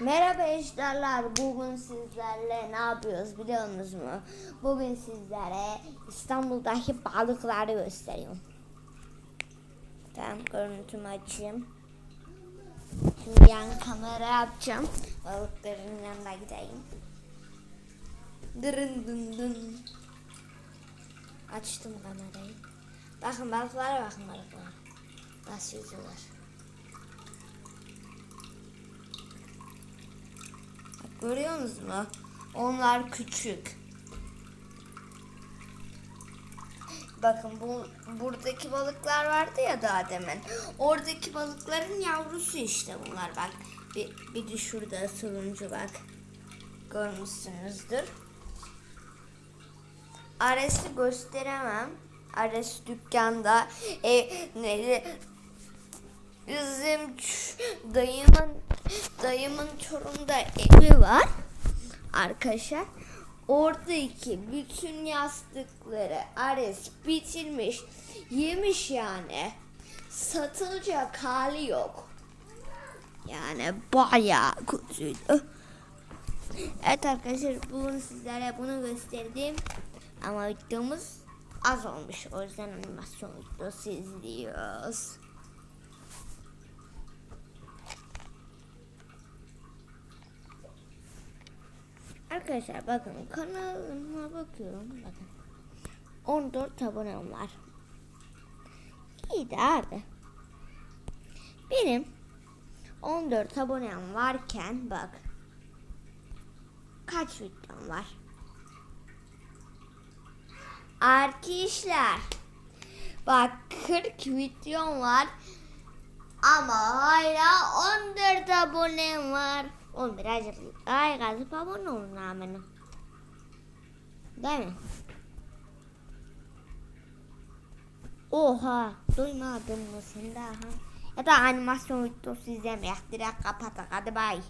Merhaba eşlerler. Bugün sizlerle ne yapıyoruz biliyor musunuz? Bugün sizlere İstanbul'daki balıkları gösteriyorum. Tamam görüntümü açayım. Şimdi yan kamera yapacağım. Balıkların yanına gideyim. Dırın dın dın. Açtım kamerayı. Bakın balıklara bakın balıklara. Nasıl yüzüyorlar. Görüyor musunuz? Onlar küçük. Bakın bu buradaki balıklar vardı ya daha demin. Oradaki balıkların yavrusu işte bunlar bak. Bir, bir de şurada turuncu bak. Görmüşsünüzdür. Ares'i gösteremem. Ares dükkanda. E, ne, bizim dayımın dayımın Çorum'da evi var arkadaşlar. Oradaki bütün yastıkları Ares bitirmiş, yemiş yani. Satılacak hali yok. Yani bayağı kötüydü. Evet arkadaşlar bugün sizlere bunu gösterdim. Ama videomuz az olmuş. O yüzden animasyon videosu izliyoruz. Arkadaşlar bakın kanalıma bakıyorum. Bakın. 14 abonem var. İyi de abi. Benim 14 abonem varken bak. Kaç videom var? Arkadaşlar. Bak 40 videom var. Ama hala 14 abonem var. Oğlum birazcık ay gazıp abone olun amenim. Değil mi? Oha duymadın mı sen daha? Ya da animasyon videosu izlemeyek direkt kapatak hadi bay.